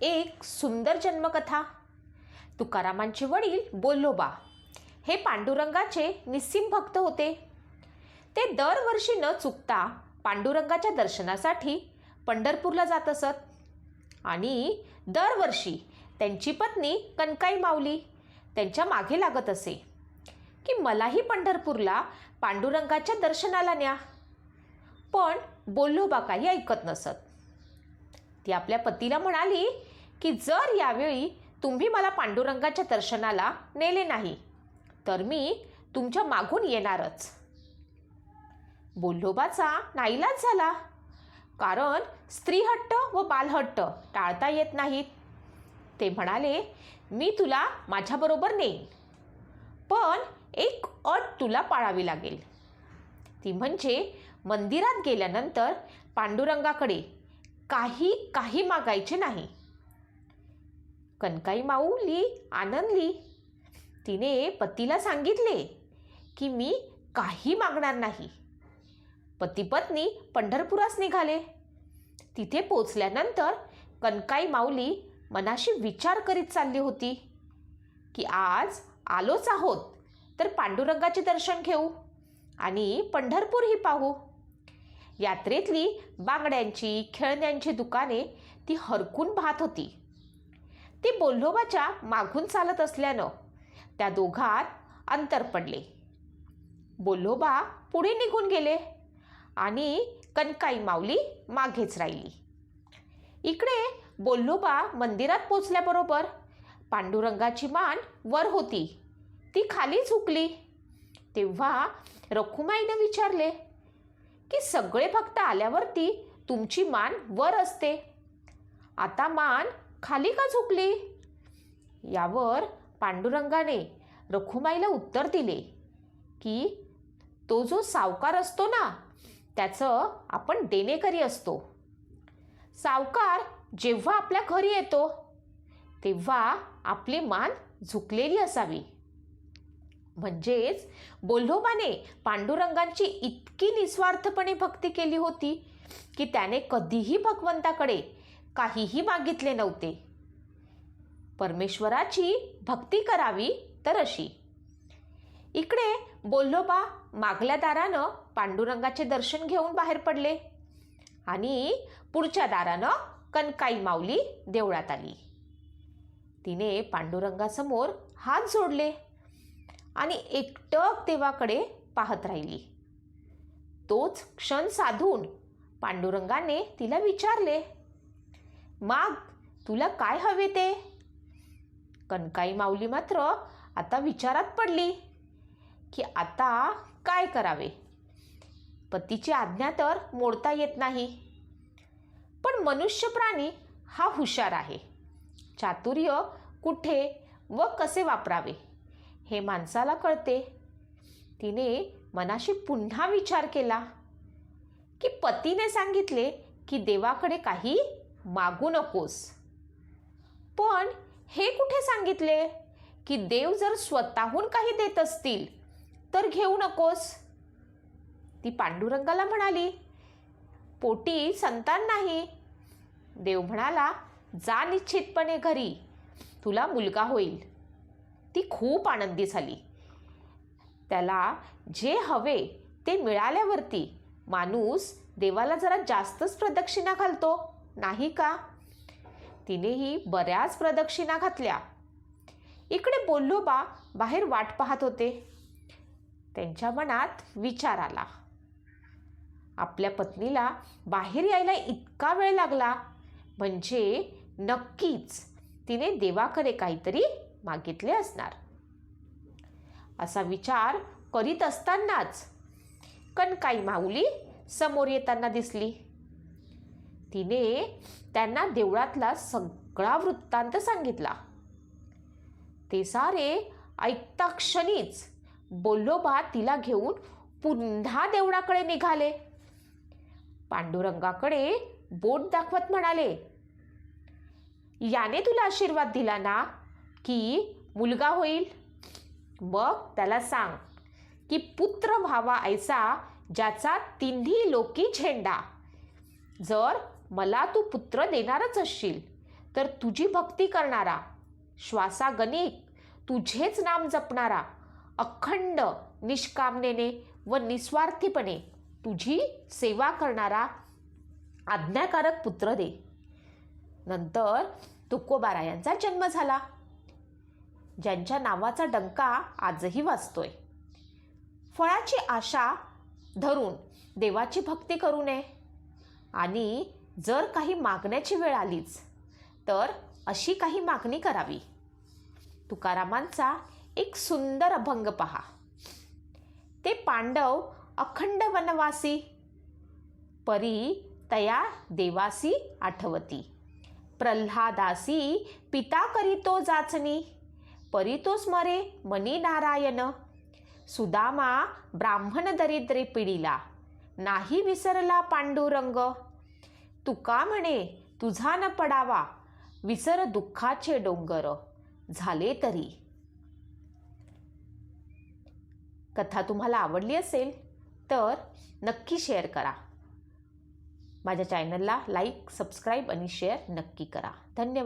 एक सुंदर जन्मकथा. तुकारामांचे वडील बोल्लोबा हे पांडुरंगाचे निस्सीम भक्त होते. ते दरवर्षी न चुकता पांडुरंगाच्या दर्शनासाठी पंढरपूरला जात असत. आणि दरवर्षी त्यांची पत्नी कनकाई माऊली त्यांच्या मागे लागत असे. की मलाही पंढरपूरला पांडुरंगाच्या दर्शनाला न्या. पण बोल्लोबा काही ऐकत नसत. ती आपल्या पतीला म्हणाली की जर यावेळी तुम्ही मला पांडुरंगाच्या दर्शनाला नेले नाही तर मी तुमच्या मागून येणारच. बोल्लोबाचा नाईलाज झाला. कारण स्त्रीहट्ट व बालहट्ट टाळता येत नाहीत. ते म्हणाले मी तुला माझ्याबरोबर नेईन. पण एक अट तुला पाळावी लागेल. ती म्हणजे मंदिरात गेल्यानंतर पांडुरंगाकडे काही काही मागायचे नाही. कनकाई माऊली आनंदली तिने पतीला सांगितले की मी काही मागणार नाही. पतीपत्नी पंढरपुरास निघाले. तिथे पोचल्यानंतर कनकाई माऊली मनाशी विचार करीत चालली होती की आज आलोच आहोत तर पांडुरंगाचे दर्शन घेऊ आणि पंढरपूरही पाहू. यात्रेतली बांगड्यांची खेळण्यांची दुकाने ती हरकून पाहत होती. ती बोल्लोबाच्या मागून चालत असल्यानं त्या दोघात अंतर पडले. बोल्लोबा पुढे निघून गेले आणि कनकाई माऊली मागेच राहिली. इकडे बोल्लोबा मंदिरात पोचल्याबरोबर पांडुरंगाची मान वर होती. ती खाली झुकली. तेव्हा रखुमाईनं विचारले की सगळे भक्त आल्यावरती तुमची मान वर असते? आता मान खाली का झुकली? यावर पांडुरंगाने रखुमाईला उत्तर दिले की तो जो सावकार असतो ना त्याचं आपण देणेकरी असतो. सावकार जेव्हा आपल्या घरी येतो तेव्हा आपली मान झुकलेली असावी. म्हणजेच बोल्लोबाने पांडुरंगांची इतकी निस्वार्थपणे भक्ती केली होती की त्याने कधीही भगवंताकडे काहीही मागितले नव्हते. परमेश्वराची भक्ती करावी तर अशी. इकडे बोल्लोबा मागल्या दारानं पांडुरंगाचे दर्शन घेऊन बाहेर पडले आणि पुढच्या दारानं कनकाई माऊली देवळात आली. तिने पांडुरंगासमोर हात जोडले आणि एकटक देवाकडे पाहत राहिली. तोच क्षण साधून पांडुरंगाने तिला विचारले माग तुला काय हवे ते? कणकाई माऊली मात्र आता विचारात पडली की आता काय करावे? पतीची आज्ञा तर मोडता येत नाही. पण मनुष्य प्राणी हा हुशार आहे. चातुर्य कुठे व कसे वापरावे हे माणसाला कळते. तिने मनाशी पुन्हा विचार केला की पतीने सांगितले की देवाकडे काही मागू नकोस. पण हे कुठे सांगितले? की देव जर स्वतःहून काही देत असतील तर घेऊ नकोस. ती पांडुरंगाला म्हणाली पोटी संतान नाही. देव म्हणाला जा निश्चितपणे घरी तुला मुलगा होईल. ती खूप आनंदी झाली. त्याला जे हवे ते मिळाल्यावरती माणूस देवाला जरा जास्तच प्रदक्षिणा घालतो. नाही का? तिनेही बऱ्याच प्रदक्षिणा घातल्या. इकडे बोल्लोबा बाहेर वाट पाहत होते. त्यांच्या मनात विचार आला. आपल्या पत्नीला बाहेर यायला इतका वेळ लागला. म्हणजे नक्कीच तिने देवाकडे काहीतरी मागितले असणार. असा विचार करीत असतानाच कनकाई माऊली समोर येताना दिसली. तिने त्यांना देवळातला सगळा वृत्तांत सांगितला. ते सारे ऐकता क्षणीच बोल्लोबा तिला घेऊन पुन्हा देवळाकडे निघाले. पांडुरंगाकडे बोट दाखवत म्हणाले याने तुला आशीर्वाद दिला ना की मुलगा होईल? मग त्याला सांग की पुत्र व्हावा ऐसा ज्याचा तिन्ही लोकी झेंडा. जर मला तू पुत्र देणारच असशील. तर तुझी भक्ती करणारा श्वासागणिक तुझेच नाम जपणारा अखंड निष्कामनेने व निस्वार्थीपणे तुझी सेवा करणारा आज्ञाकारक पुत्र दे. नंतर तुकोबारायांचा जन्म झाला. ज्यांच्या नावाचा डंका आजही वाजतोय फळाची आशा धरून देवाची भक्ती करू नये. आणि जर काही मागण्याची वेळ आलीच तर अशी काही मागणी करावी. तुकारामांचा एक सुंदर अभंग पहा. ते पांडव अखंड वनवासी परी तया देवासी आठवती. प्रल्हादासी पिता करीतो जाचनी परी तो स्मरे मनी नारायण. सुदामा ब्राह्मण दरिद्रे पिढीला नाही विसरला पांडुरंग. तुका म्हणे तुझा न पडावा. विसर दुःखाचे डोंगर. झाले तरी. कथा तुम्हाला आवडली असेल तर नक्की शेअर करा. माझ्या चॅनलला लाईक सबस्क्राईब आणि शेअर नक्की करा. धन्यवाद.